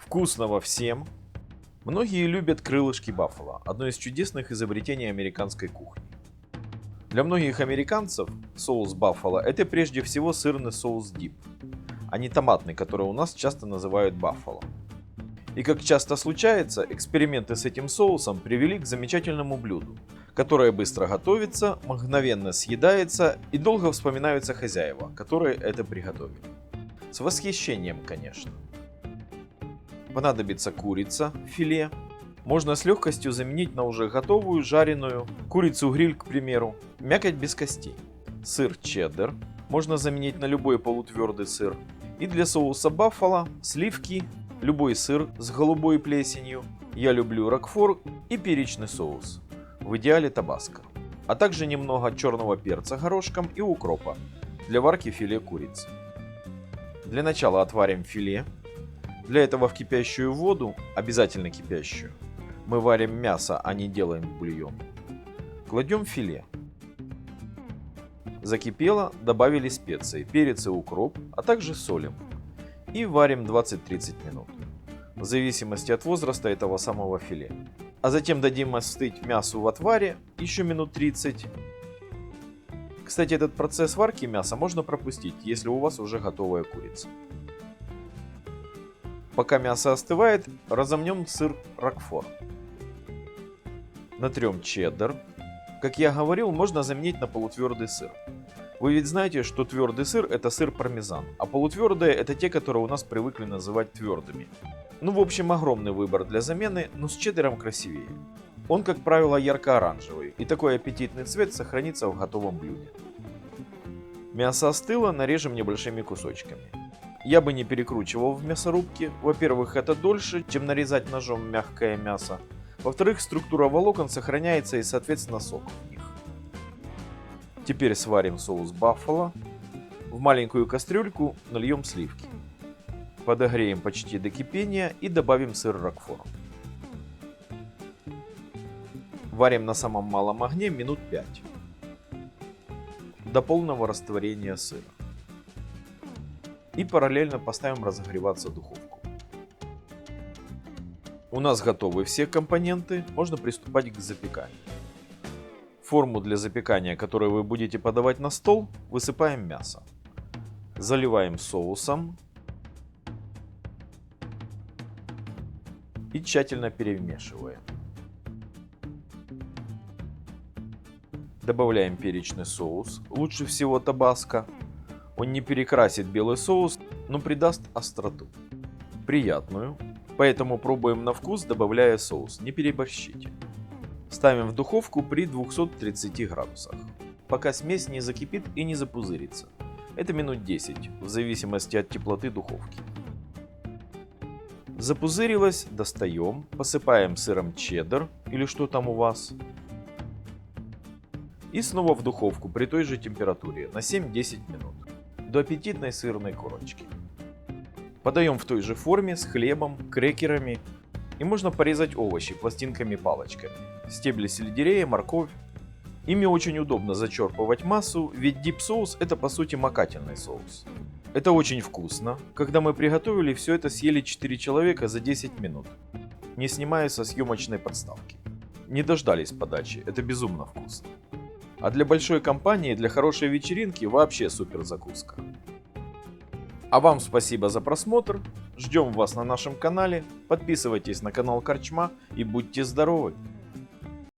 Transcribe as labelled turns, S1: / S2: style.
S1: Вкусного всем! Многие любят крылышки баффало, одно из чудесных изобретений американской кухни. Для многих американцев соус баффало – это прежде всего сырный соус дип, а не томатный, который у нас часто называют баффало. И как часто случается, эксперименты с этим соусом привели к замечательному блюду, которое быстро готовится, мгновенно съедается и долго вспоминаются хозяева, которые это приготовили. С восхищением, конечно. Понадобится курица, филе. Можно с легкостью заменить на уже готовую жареную курицу-гриль, к примеру. Мякоть без костей. Сыр чеддер. Можно заменить на любой полутвердый сыр. И для соуса баффало сливки, любой сыр с голубой плесенью. Я люблю рокфор и перечный соус. В идеале табаско. А также немного черного перца горошком и укропа для варки филе курицы. Для начала отварим филе. Для этого в кипящую воду, обязательно кипящую, мы варим мясо, а не делаем бульон. Кладем филе. Закипело, добавили специи, перец и укроп, а также солим. И варим 20-30 минут. В зависимости от возраста этого самого филе. А затем дадим остыть мясу в отваре еще минут 30. Кстати, этот процесс варки мяса можно пропустить, если у вас уже готовая курица. Пока мясо остывает, разомнем сыр рокфор. Натрем чеддер. Как я говорил, можно заменить на полутвердый сыр. Вы ведь знаете, что твердый сыр это сыр пармезан, а полутвердые это те, которые у нас привыкли называть твердыми. Ну, в общем, огромный выбор для замены, но с чеддером красивее. Он, как правило, ярко-оранжевый, и такой аппетитный цвет сохранится в готовом блюде. Мясо остыло, нарежем небольшими кусочками. Я бы не перекручивал в мясорубке. Во-первых, это дольше, чем нарезать ножом мягкое мясо. Во-вторых, структура волокон сохраняется и, соответственно, сок в них. Теперь сварим соус баффало. В маленькую кастрюльку нальем сливки. Подогреем почти до кипения и добавим сыр рокфор. Варим на самом малом огне минут 5. До полного растворения сыра и параллельно поставим разогреваться духовку. У нас готовы все компоненты, можно приступать к запеканию. Форму для запекания, которую вы будете подавать на стол, высыпаем мясо. Заливаем соусом и тщательно перемешиваем. Добавляем перечный соус, лучше всего табаско, он не перекрасит белый соус, но придаст остроту. Приятную. Поэтому пробуем на вкус, добавляя соус. Не переборщите. Ставим в духовку при 230 градусах, пока смесь не закипит и не запузырится. Это минут 10, в зависимости от теплоты духовки. Запузырилась, достаем, посыпаем сыром чеддер или что там у вас. И снова в духовку при той же температуре на 7-10 минут до аппетитной сырной корочки. Подаем в той же форме с хлебом, крекерами и можно порезать овощи пластинками-палочками, стебли сельдерея, морковь. Ими очень удобно зачерпывать массу, ведь дип-соус это по сути макательный соус. Это очень вкусно. Когда мы приготовили, все это съели 4 человека за 10 минут, не снимая со съемочной подставки. Не дождались подачи, это безумно вкусно. А для большой компании, для хорошей вечеринки вообще супер закуска. А вам спасибо за просмотр. Ждем вас на нашем канале. Подписывайтесь на канал Корчма и будьте здоровы!